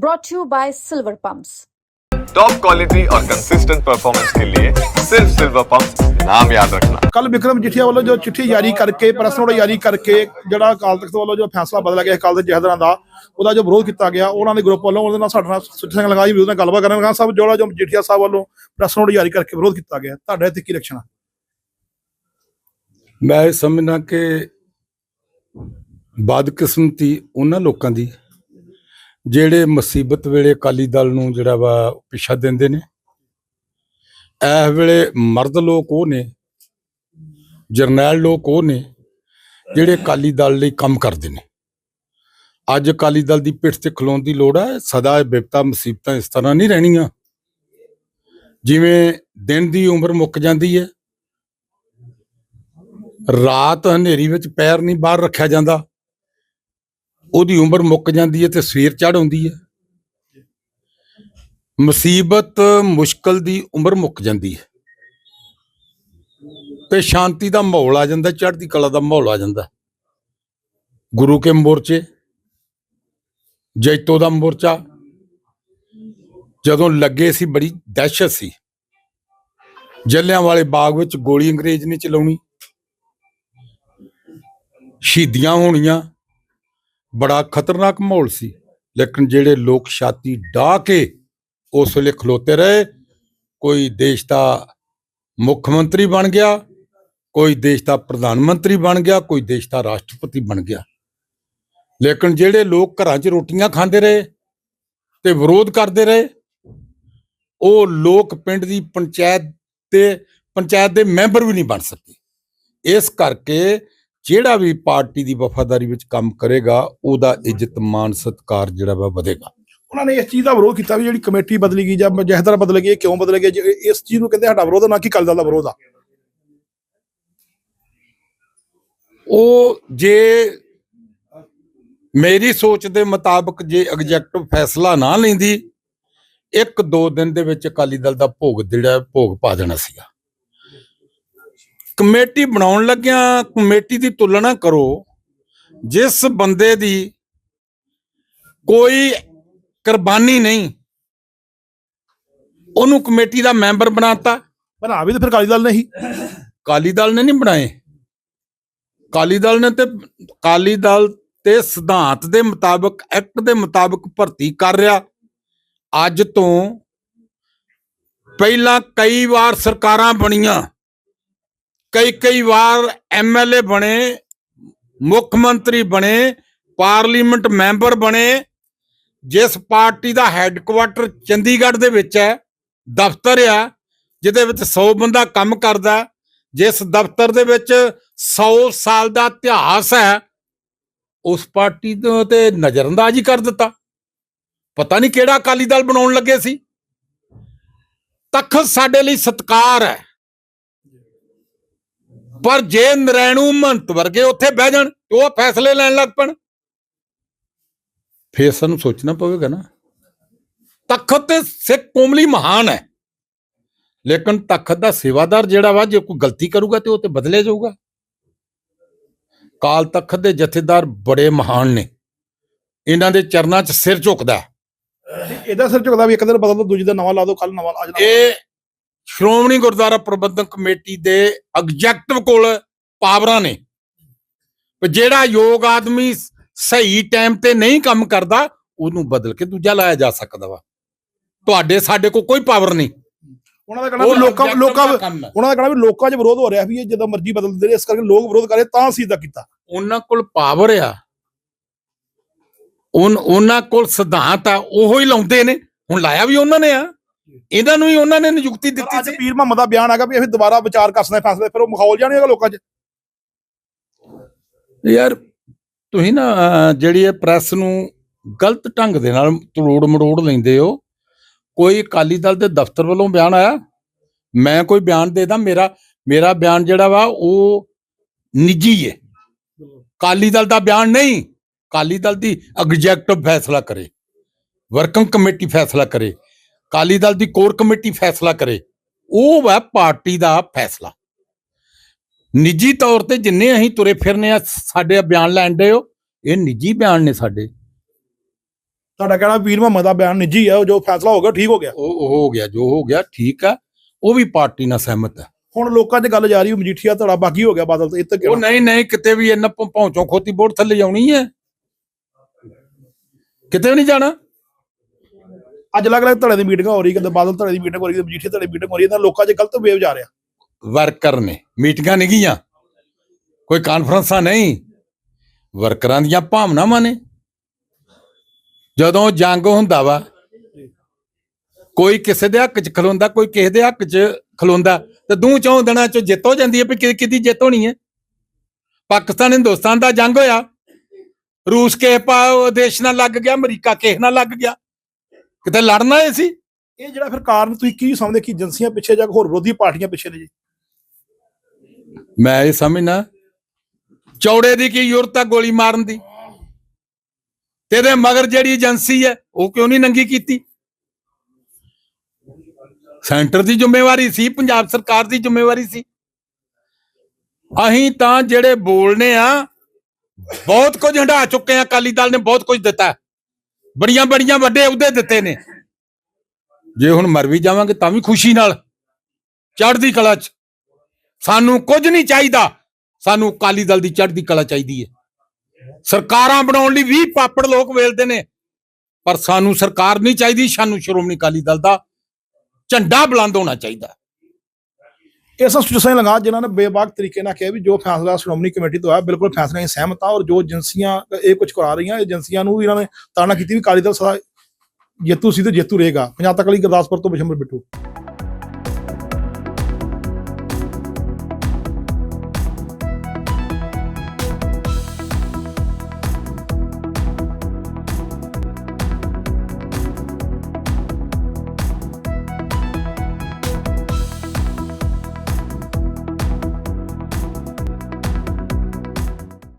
brought to you by Silver Pumps. Top quality और consistent performance के लिए सिर्फ सिल्वर पंप नाम याद रखना ਕੱਲ ਵਿਕਰਮ ਜਠੀਆ ਵੱਲੋਂ ਜੋ ਚਿੱਠੀ ਜਾਰੀ ਕਰਕੇ ਪ੍ਰੈਸ ਨੋਟ ਜਾਰੀ ਕਰਕੇ ਜਿਹੜਾ ਅਕਾਲ ਤਖਤ ਵੱਲੋਂ ਜੋ ਫੈਸਲਾ ਬਦਲਿਆ ਗਿਆ ਅਕਾਲ ਦੇ ਜਹਦਰਾਂ ਦਾ ਉਹਦਾ ਜੋ ਵਿਰੋਧ ਕੀਤਾ ਗਿਆ ਉਹਨਾਂ ਦੇ ਗਰੁੱਪ ਵੱਲੋਂ ਉਹਦੇ ਨਾਲ ਸਾਡੇ ਨਾਲ ਸਿੱਧ ਸਿੰਘ ਲਗਾਈ ਵਿਰੋਧ ਨਾਲ ਗੱਲਬਾਤ ਕਰਨ ਖਾਨ ਸਾਹਿਬ ਜਿਹੜਾ ਜੋ ਜਠੀਆ ਸਾਹਿਬ ਵੱਲੋਂ ਪ੍ਰੈਸ ਨੋਟ ਜਾਰੀ ਕਰਕੇ ਵਿਰੋਧ ਕੀਤਾ ਗਿਆ ਤੁਹਾਡਾ ਇੱਥੇ ਕੀ ਰਿਐਕਸ਼ਨ ਆ ਮੈਂ ਇਹ ਸਮਝਣਾ ਕਿ ਬਦਕਿਸਮਤੀ ਉਹਨਾਂ ਲੋਕਾਂ ਦੀ ਜਿਹੜੇ ਮੁਸੀਬਤ ਵੇਲੇ ਅਕਾਲੀ ਦਲ ਨੂੰ ਜਿਹੜਾ ਵਾ ਪਿੱਛਾ ਦਿੰਦੇ ਨੇ ਇਸ ਵੇਲੇ ਮਰਦ ਲੋਕ ਉਹ ਨੇ, ਜਰਨੈਲ ਲੋਕ ਉਹ ਨੇ, ਜਿਹੜੇ ਅਕਾਲੀ ਦਲ ਲਈ ਕੰਮ ਕਰਦੇ ਨੇ। ਅੱਜ ਅਕਾਲੀ ਦਲ ਦੀ ਪਿੱਠ ਤੇ ਖਲੋਣ ਦੀ ਲੋੜ ਹੈ ਸਦਾ ਇਹ ਬਿਪਤਾ ਮੁਸੀਬਤਾਂ ਇਸ ਤਰ੍ਹਾਂ ਨਹੀਂ ਰਹਿਣੀਆਂ। ਜਿਵੇਂ ਦਿਨ ਦੀ ਉਮਰ ਮੁੱਕ ਜਾਂਦੀ ਹੈ, ਰਾਤ ਹਨੇਰੀ ਵਿੱਚ ਪੈਰ ਨਹੀਂ ਬਾਹਰ ਰੱਖਿਆ ਜਾਂਦਾ ਉਹਦੀ ਉਮਰ ਮੁੱਕ ਜਾਂਦੀ ਹੈ ਤੇ ਸਵੇਰ ਚੜ ਆਉਂਦੀ ਹੈ। ਮੁਸੀਬਤ, ਮੁਸ਼ਕਲ ਦੀ ਉਮਰ ਮੁੱਕ ਜਾਂਦੀ ਹੈ। ਤੇ ਸ਼ਾਂਤੀ ਦਾ ਮਾਹੌਲ ਆ ਜਾਂਦਾ, ਚੜ੍ਹਦੀ ਕਲਾ ਦਾ ਮਾਹੌਲ ਆ ਜਾਂਦਾ। ਗੁਰੂ ਕੇ ਮੋਰਚੇ, ਜੈਤੋ ਦਾ ਮੋਰਚਾ, ਜਦੋਂ ਲੱਗੇ ਸੀ ਬੜੀ ਦਹਿਸ਼ਤ ਸੀ। ਜੱਲਿਆਂ ਵਾਲੇ ਬਾਗ ਵਿੱਚ ਗੋਲੀ ਅੰਗਰੇਜ਼ ਨੇ ਚਲਾਉਣੀ। ਸ਼ਹੀਦੀਆਂ ਹੋਣੀਆਂ। ਬੜਾ ਖਤਰਨਾਕ ਮਾਹੌਲ ਸੀ। ਲੇਕਿਨ ਜਿਹੜੇ ਲੋਕ ਛਾਤੀ ਢਾ ਕੇ ਉਸ ਵੇਲੇ ਖਲੋਤੇ ਰਹੇ, ਕੋਈ ਦੇਸ਼ ਦਾ ਮੁੱਖ ਮੰਤਰੀ ਬਣ ਗਿਆ, ਕੋਈ ਦੇਸ਼ ਦਾ ਪ੍ਰਧਾਨ ਮੰਤਰੀ ਬਣ ਗਿਆ, ਕੋਈ ਦੇਸ਼ ਦਾ ਰਾਸ਼ਟਰਪਤੀ ਬਣ ਗਿਆ। ਲੇਕਿਨ ਜਿਹੜੇ ਲੋਕ ਘਰਾਂ 'ਚ ਰੋਟੀਆਂ ਖਾਂਦੇ ਰਹੇ ਤੇ ਵਿਰੋਧ ਕਰਦੇ ਰਹੇ, ਉਹ ਲੋਕ ਪਿੰਡ ਦੀ ਪੰਚਾਇਤ ਤੇ ਪੰਚਾਇਤ ਦੇ ਮੈਂਬਰ ਵੀ ਨਹੀਂ ਬਣ ਸਕੇ। ਇਸ ਕਰਕੇ ਜਿਹੜਾ ਵੀ ਪਾਰਟੀ ਦੀ ਵਫਾਦਾਰੀ ਵਿੱਚ ਕੰਮ ਕਰੇਗਾ ਉਹਦਾ ਇੱਜ਼ਤ ਮਾਨ ਸਤਕਾਰ ਜਿਹੜਾ ਵਾ ਵਧੇਗਾ। ਉਹਨਾਂ ਨੇ ਇਸ ਚੀਜ਼ ਦਾ ਵਿਰੋਧ ਕੀਤਾ ਵੀ ਜਿਹੜੀ ਕਮੇਟੀ ਬਦਲੀ ਗਈ ਜਾਂ ਜਹਦਰ ਬਦਲ ਗਈ ਕਿਉਂ ਬਦਲ ਗਈ? ਇਸ ਚੀਜ਼ ਨੂੰ ਕਹਿੰਦੇ ਸਾਡਾ ਵਿਰੋਧ ਨਾ ਕਿ ਦਲ ਦਾ ਵਿਰੋਧ ਆ? ਉਹ ਜੇ ਮੇਰੀ ਸੋਚ ਦੇ ਮੁਤਾਬਕ ਜੇ ਐਗਜ਼ੈਕਟਿਵ ਫੈਸਲਾ ਨਾ ਲੈਂਦੀ ਇੱਕ ਦੋ ਦਿਨ ਦੇ ਵਿੱਚ ਅਕਾਲੀ ਦਲ ਦਾ ਭੋਗ ਜਿਹੜਾ ਭੋਗ ਪਾ ਦੇਣਾ ਸੀਗਾ। ਕਮੇਟੀ ਬਣਾਉਣ ਲੱਗਿਆਂ ਕਮੇਟੀ ਦੀ ਤੁਲਨਾ ਕਰੋ ਜਿਸ ਬੰਦੇ ਦੀ ਕੋਈ ਕੁਰਬਾਨੀ ਨਹੀਂ ਉਹਨੂੰ ਕਮੇਟੀ ਦਾ ਮੈਂਬਰ ਬਣਾਤਾ। ਬਣਾ ਵੀ ਤੇ ਫਿਰ ਅਕਾਲੀ ਦਲ ਨੇ ਹੀ। ਕਾਲੀ ਦਲ ਨੇ ਨਹੀਂ ਬਣਾਏ। ਕਾਲੀ ਦਲ ਨੇ ਤੇ ਕਾਲੀ ਦਲ ਤੇ ਸਿਧਾਂਤ ਦੇ ਮੁਤਾਬਕ ਐਕਟ ਦੇ ਮੁਤਾਬਕ ਭਰਤੀ ਕਰ ਰਿਹਾ। ਅੱਜ ਤੋਂ ਪਹਿਲਾਂ ਕਈ ਵਾਰ ਸਰਕਾਰਾਂ ਬਣੀਆਂ। ਕਈ ਕਈ ਵਾਰ ਐਮਐਲਏ ਬਣੇ, ਮੁੱਖ ਮੰਤਰੀ ਬਣੇ, ਪਾਰਲੀਮੈਂਟ ਮੈਂਬਰ ਬਣੇ, ਜਿਸ ਪਾਰਟੀ ਦਾ ਹੈੱਡਕੁਆਟਰ ਚੰਡੀਗੜ੍ਹ ਦੇ ਵਿੱਚ ਹੈ, ਦਫ਼ਤਰ ਆ, ਜਿਹਦੇ ਵਿੱਚ 100 ਬੰਦਾ ਕੰਮ ਕਰਦਾ, ਜਿਸ ਦਫ਼ਤਰ ਦੇ ਵਿੱਚ 100 ਸਾਲ ਦਾ ਇਤਿਹਾਸ ਹੈ, ਉਸ ਪਾਰਟੀ ਨੂੰ ਤੇ ਨਜ਼ਰਅੰਦਾਜ਼ ਹੀ ਕਰ ਦਿੱਤਾ। ਪਤਾ ਨਹੀਂ ਕਿਹੜਾ ਅਕਾਲੀ ਦਲ ਬਣਾਉਣ ਲੱਗੇ ਸੀ। ਤਖਤ ਸਾਡੇ ਲਈ ਸਤਕਾਰ ਹੈ। ਪਰ ਜੇ ਨਰੈਣੂ ਮਹੰਤ ਵਰਗੇ ਉੱਥੇ ਬਹਿ ਜਾਣ ਉਹ ਫੈਸਲੇ ਲੈਣ ਲੱਗ ਪਣ। ਫੇਰ ਸਾਨੂੰ ਸੋਚਣਾ ਪਵੇਗਾ ਨਾ। ਤਖਤ ਤੇ ਸਿੱਖ ਕੌਮ ਲਈ ਮਹਾਨ ਹੈ। ਲੇਕਿਨ ਤਖਤ ਦਾ ਸੇਵਾਦਾਰ ਜਿਹੜਾ ਵਾ ਜੇ ਕੋਈ ਗਲਤੀ ਕਰੂਗਾ ਤੇ ਉਹ ਤੇ ਬਦਲਿਆ ਜਾਊਗਾ। ਕਾਲ ਤਖਤ ਦੇ ਜਥੇਦਾਰ ਬੜੇ ਮਹਾਨ ਨੇ। ਇਹਨਾਂ ਦੇ ਚਰਨਾਂ 'ਚ ਸਿਰ ਝੁਕਦਾ। ਇਹਦਾ ਸਿਰ ਝੁਕਦਾ ਵੀ ਇੱਕ ਦਿਨ ਬਦਲ ਦੋ ਦੂਜੇ ਦਿਨ ਨਵਾਂ ਲਾ ਦੋ ਕੱਲ ਨਵਾਂ ਆ ਜਾਣਾ। ਇਹ ਸ਼੍ਰੋਮਣੀ ਗੁਰਦੁਆਰਾ ਪ੍ਰਬੰਧਕ ਕਮੇਟੀ ਦੇ ਐਗਜ਼ੈਕਟਿਵ ਕੋਲ ਪਾਵਰਾਂ ਨੇ। ਜਿਹੜਾ ਯੋਗ ਆਦਮੀ ਸਹੀ ਟਾਈਮ ਤੇ ਨਹੀਂ ਕੰਮ ਕਰਦਾ ਉਹਨੂੰ ਬਦਲ ਕੇ ਦੂਜਾ ਲਾਇਆ ਜਾ ਸਕਦਾ ਵਾ। ਤੁਹਾਡੇ ਸਾਡੇ ਕੋਲ ਕੋਈ ਪਾਵਰ ਨਹੀਂ। ਉਹਨਾਂ ਦਾ ਕਹਿਣਾ ਵੀ ਲੋਕਾਂ ਲੋਕਾਂ ਦਾ। ਉਹਨਾਂ ਦਾ ਕਹਿਣਾ ਵੀ ਲੋਕਾਂ 'ਚ ਵਿਰੋਧ ਹੋ ਰਿਹਾ ਵੀ ਇਹ ਜਦੋਂ ਮਰਜ਼ੀ ਬਦਲਦੇ ਰਹੇ ਇਸ ਕਰਕੇ ਲੋਕ ਵਿਰੋਧ ਕਰੇ ਤਾਂ ਅਸੀਂ ਇਦਾਂ ਕੀਤਾ। ਉਹਨਾਂ ਕੋਲ ਪਾਵਰ ਆ। ਉਹਨਾਂ ਕੋਲ ਸਿਧਾਂਤ ਆ ਉਹੋ ਹੀ ਲਾਉਂਦੇ ਨੇ। ਹੁਣ ਲਾਇਆ ਵੀ ਉਹਨਾਂ ਨੇ ਆ। ਇਹਨਾਂ ਨੂੰ ਹੀ ਉਹਨਾਂ ਨੇ ਨਿਯੁਕਤੀ ਦਿੱਤੀ ਅੱਜ ਸੀ। ਪੀਰ ਮੁਹੰਮਦ ਦਾ ਬਿਆਨ ਆਗਾ ਵੀ ਅਸੀਂ ਦੁਬਾਰਾ ਵਿਚਾਰ ਕਰ ਸਕਦੇ ਫੈਸਲੇ ਫਿਰ ਉਹ ਮਾਹੌਲ ਜਾਣੇਗਾ ਲੋਕਾਂ 'ਚ? ਯਾਰ ਤੁਸੀਂ ਨਾ ਅਹ, ਜਿਹੜੀ ਇਹ ਪ੍ਰੈਸ ਨੂੰ ਗਲਤ ਢੰਗ ਦੇ ਨਾਲ ਤਰੋੜ ਮਰੋੜ ਲੈਂਦੇ ਹੋ ਕੋਈ ਅਕਾਲੀ ਦਲ ਦੇ ਦਫ਼ਤਰ ਵੱਲੋਂ ਬਿਆਨ ਆਇਆ? ਮੈਂ ਕੋਈ ਬਿਆਨ ਦੇਦਾ ਮੇਰਾ ਮੇਰਾ ਬਿਆਨ ਜਿਹੜਾ ਵਾ ਉਹ ਨਿੱਜੀ ਹੈ ਅਕਾਲੀ ਦਲ ਦਾ ਬਿਆਨ ਨਹੀਂ। ਅਕਾਲੀ ਦਲ ਦੀ ਐਗਜ਼ੈਕਟਿਵ ਫੈਸਲਾ ਕਰੇ। ਵਰਕਿੰਗ ਕਮੇਟੀ ਫੈਸਲਾ ਕਰੇ। ਅਕਾਲੀ ਦਲ ਦੀ ਕੋਰ ਕਮੇਟੀ ਫੈਸਲਾ ਕਰੇ ਉਹ ਵਾ ਪਾਰਟੀ ਦਾ ਫੈਸਲਾ। ਨਿੱਜੀ ਤੌਰ ਤੇ ਜਿੰਨੇ ਅਸੀਂ ਤੁਰੇ ਫਿਰਨੇ ਆ ਸਾਡੇ ਬਿਆਨ ਲੈਣ ਦੇ ਹੋ ਇਹ ਨਿੱਜੀ ਬਿਆਨ ਨੇ ਸਾਡੇ। ਤੁਹਾਡਾ ਕਹਿਣਾ ਪੀਰ ਮੁਹੰਮਦ ਦਾ ਬਿਆਨ ਨਿੱਜੀ ਹੈ ਜੋ ਫੈਸਲਾ ਹੋ ਗਿਆ ਠੀਕ ਹੋ ਗਿਆ? ਉਹ ਹੋ ਗਿਆ ਜੋ ਹੋ ਗਿਆ ਠੀਕ ਆ ਉਹ ਵੀ ਪਾਰਟੀ ਨਾਲ ਸਹਿਮਤ ਹੈ ਹੁਣ ਲੋਕਾਂ 'ਚ ਗੱਲ ਜਾ ਰਹੀ ਹੈ ਮਜੀਠੀਆ ਧੜਾ ਬਾਗੀ ਹੋ ਗਿਆ ਬਾਦਲ ਤੇ ਇੱਥੇ ਉਹ ਨਹੀਂ ਨਹੀਂ ਕਿਤੇ ਵੀ ਇਹਨਾਂ ਭੌਂਚੋਂ ਖੋਤੀ ਬੋਰਡ ਥੱਲੇ ਆਉਣੀ ਹੈ। ਕਿਤੇ ਵੀ ਨਹੀਂ ਜਾਣਾ? ਅੱਜ ਅਲੱਗ-ਅਲੱਗ ਧੜੇ ਦੀ ਮੀਟਿੰਗਾਂ ਹੋ ਰਹੀ, ਕਦੇ ਬਾਦਲ ਧੜੇ ਦੀ ਮੀਟਿੰਗ ਹੋ ਰਹੀ, ਕਦੇ ਮਜੀਠੀਆ ਧੜੇ ਦੀ ਮੀਟਿੰਗ ਹੋ ਰਹੀ ਤਾਂ ਲੋਕਾਂ 'ਚ ਗਲਤ ਵੇਵ ਜਾ ਰਿਹਾ। ਵਰਕਰ ਨੇ, ਮੀਟਿੰਗਾਂ ਨਹੀਂ ਗਈਆਂ। ਕੋਈ ਕਾਨਫਰੰਸਾਂ ਨਹੀਂ। ਵਰਕਰਾਂ ਦੀਆਂ ਭਾਵਨਾਵਾਂ ਨੇ। ਜਦੋਂ ਜੰਗ ਹੁੰਦਾ ਵਾ, ਕੋਈ ਕਿਸੇ ਦੇ ਹੱਕ 'ਚ ਖਲੋਂਦਾ, ਕੋਈ ਕਿਸੇ ਦੇ ਹੱਕ 'ਚ ਖਲੋਂਦਾ, ਤੇ ਦੂ ਚੌਂ ਦਿਨਾਂ 'ਚ ਜਿੱਤ ਹੋ ਜਾਂਦੀ ਹੈ ਵੀ ਕਿ ਕਿਹਦੀ ਜਿੱਤ ਹੋਣੀ ਹੈ। ਪਾਕਿਸਤਾਨ, ਹਿੰਦੁਸਤਾਨ ਦਾ ਜੰਗ ਹੋਇਆ। ਰੂਸ ਕੇ ਪਾ ਦੇਸ਼ ਨਾਲ ਲੱਗ ਗਿਆ, ਅਮਰੀਕਾ ਕਿਸੇ ਨਾਲ ਲੱਗ ਗਿਆ। ਕਿਤੇ ਲੜਨਾ ਏ ਸੀ? ਇਹ ਜਿਹੜਾ ਫਿਰ ਕਾਰਨ ਤੁਸੀਂ ਕੀ ਸਮਝਦੇ ਕਿ ਏਜੰਸੀਆਂ ਪਿੱਛੇ ਜਾਂ ਹੋਰ ਵਿਰੋਧੀ ਪਾਰਟੀਆਂ ਪਿੱਛੇ ਨੇ ਜੀ? ਮੈਂ ਇਹ ਸਮਝਣਾ ਚੌੜੇ ਦੀ ਕੀ ਜ਼ਰੂਰਤ ਆ ਗੋਲੀ ਮਾਰਨ ਦੀ? ਤੇ ਇਹਦੇ ਮਗਰ ਜਿਹੜੀ ਏਜੰਸੀ ਹੈ ਉਹ ਕਿਉਂ ਨਹੀਂ ਨੰਗੀ ਕੀਤੀ? ਸੈਂਟਰ ਦੀ ਜ਼ਿੰਮੇਵਾਰੀ ਸੀ ਪੰਜਾਬ ਸਰਕਾਰ ਦੀ ਜ਼ਿੰਮੇਵਾਰੀ ਸੀ। ਅਸੀਂ ਤਾਂ ਜਿਹੜੇ ਬੋਲਨੇ ਆ ਬਹੁਤ ਕੁਝ ਹੰਢਾ ਚੁੱਕੇ ਆ ਅਕਾਲੀ ਦਲ ਨੇ ਬਹੁਤ ਕੁਝ ਦਿੱਤਾ। ਬੜੀਆਂ ਬੜੀਆਂ ਵੱਡੇ ਅਹੁਦੇ ਦਿੱਤੇ ਨੇ। ਜੇ ਹੁਣ ਮਰ ਵੀ ਜਾਵਾਂਗੇ ਤਾਂ ਵੀ ਖੁਸ਼ੀ ਨਾਲ, ਚੜ੍ਹਦੀ ਕਲਾ ਚ। ਸਾਨੂੰ ਕੁਝ ਨਹੀਂ ਚਾਹੀਦਾ, ਸਾਨੂੰ ਅਕਾਲੀ ਦਲ ਦੀ ਚੜ੍ਹਦੀ ਕਲਾ ਚਾਹੀਦੀ ਹੈ ਸਰਕਾਰਾਂ ਬਣਾਉਣ ਲਈ ਵੀ ਪਾਪੜ ਲੋਕ ਵੇਲਦੇ ਨੇ, ਪਰ ਸਾਨੂੰ ਸਰਕਾਰ ਨਹੀਂ ਚਾਹੀਦੀ, ਸਾਨੂੰ ਸ਼੍ਰੋਮਣੀ ਅਕਾਲੀ ਦਲ ਦਾ ਝੰਡਾ ਬੁਲੰਦ ਹੋਣਾ ਚਾਹੀਦਾ। ਇਸ ਸੁਚਸਾਈ ਲਗਾ ਜਿਨ੍ਹਾਂ ਨੇ ਬੇਬਾਕ ਤਰੀਕੇ ਨਾਲ ਕਿਹਾ ਵੀ ਜੋ ਫੈਸਲਾ ਸ਼੍ਰੋਮਣੀ ਕਮੇਟੀ ਤੋਂ ਆਇਆ ਬਿਲਕੁਲ ਫੈਸਲੇ ਨਾਲ ਸਹਿਮਤ ਆ ਔਰ ਜੋ ਏਜੰਸੀਆਂ, ਇਹ ਕੁਝ ਕਰਾ ਰਹੀਆਂ, ਏਜੰਸੀਆਂ ਨੂੰ ਇਹਨਾਂ ਨੇ ਤਾੜਨਾ ਕੀਤੀ ਵੀ ਕਾਲੀ ਦਲ ਸਦਾ ਜੇਤੂ ਸੀ ਤੇ ਜੇਤੂ ਰਹੇਗਾ। ਪੰਜਾਬ ਤੱਕ ਲਈ ਗੁਰਦਾਸਪੁਰ ਤੋਂ ਬਿਸ਼ੰਬਰ ਬਿੱਟੂ।